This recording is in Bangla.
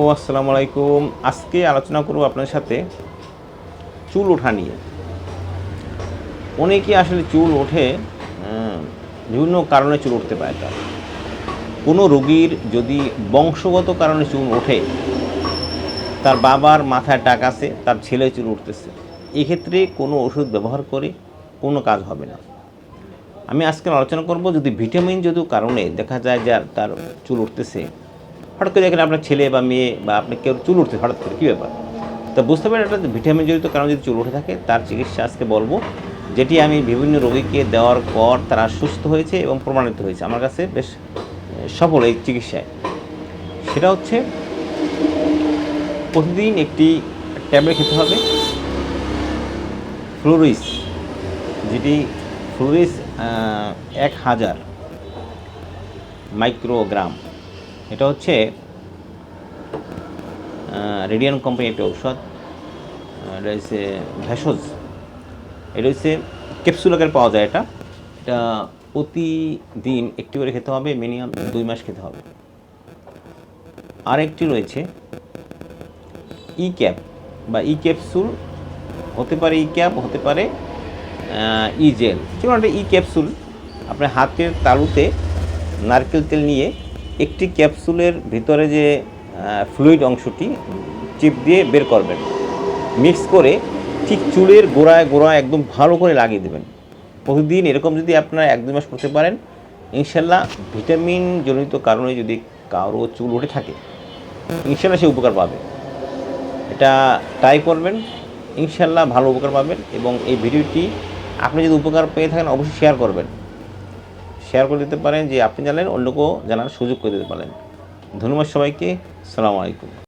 ও, আসসালামু আলাইকুম। আজকে আলোচনা করব আপনার সাথে চুল ওঠা নিয়ে। অনেকে আসলে চুল ওঠে বিভিন্ন কারণে চুল উঠতে পারে তার। কোনো রোগীর যদি বংশগত কারণে চুল ওঠে, তার বাবার মাথায় টাক আছে, তার ছেলে চুল উঠতেছে, এক্ষেত্রে কোনো ওষুধ ব্যবহার করে কোনো কাজ হবে না। আমি আজকে আলোচনা করব যদি ভিটামিন যদি কারণে দেখা যায় যে তার চুল উঠতেছে হঠাৎ করে দেখেন আপনার ছেলে বা মেয়ে বা আপনার কেউ চুল উঠতে হঠাৎ করে, কী ব্যাপার? তা বুঝতে পারেন একটা ভিটামিন জড়িত কারণ যদি চুল উঠে থাকে, তার চিকিৎসা আজকে বলব, যেটি আমি বিভিন্ন রোগীকে দেওয়ার পর তারা সুস্থ হয়েছে এবং প্রমাণিত হয়েছে। আমার কাছে বেশ সফল এই চিকিৎসায়। সেটা হচ্ছে, প্রতিদিন একটি ট্যাবলেট খেতে হবে, ফ্লোরিস, যেটি ফ্লোরিস এক হাজার মাইক্রোগ্রাম। এটা হচ্ছে রেডিয়ান কোম্পানি একটা ঔষধ এটা হচ্ছে ভেষজ। এটা হচ্ছে ক্যাপসুল আকারে পাওয়া যায় এটা। এটা প্রতিদিন একটি করে খেতে হবে, মিনিমাম দুই মাস খেতে হবে। আরেকটি রয়েছে ই ক্যাপ বা ই ক্যাপসুল হতে পারে ই ক্যাপ হতে পারে ই জেল যেমন একটা ই ক্যাপসুল আপনার হাতের তালুতে নারকেল তেল নিয়ে একটি ক্যাপসুলের ভিতরে যে ফ্লুইড অংশটি চিপ দিয়ে বের করবেন। মিক্স করে ঠিক চুলের গোড়ায় গোড়ায় একদম ভালো করে লাগিয়ে দেবেন। প্রতিদিন এরকম যদি আপনারা এক দুই মাস করতে পারেন, ইনশাল্লাহ ভিটামিন জনিত কারণে যদি কারও চুল উঠে থাকে, ইনশাল্লাহ সে উপকার পাবে। এটা ট্রাই করবেন, ইনশাল্লাহ ভালো উপকার পাবেন এবং এই ভিডিওটি আপনি যদি উপকার পেয়ে থাকেন, অবশ্যই শেয়ার করবেন। শেয়ার করে দিতে পারেন, যে আপনি জানেন অন্যকেও জানার সুযোগ করে দিতে পারেন। ধন্যবাদ সবাইকে, সালামু আলাইকুম।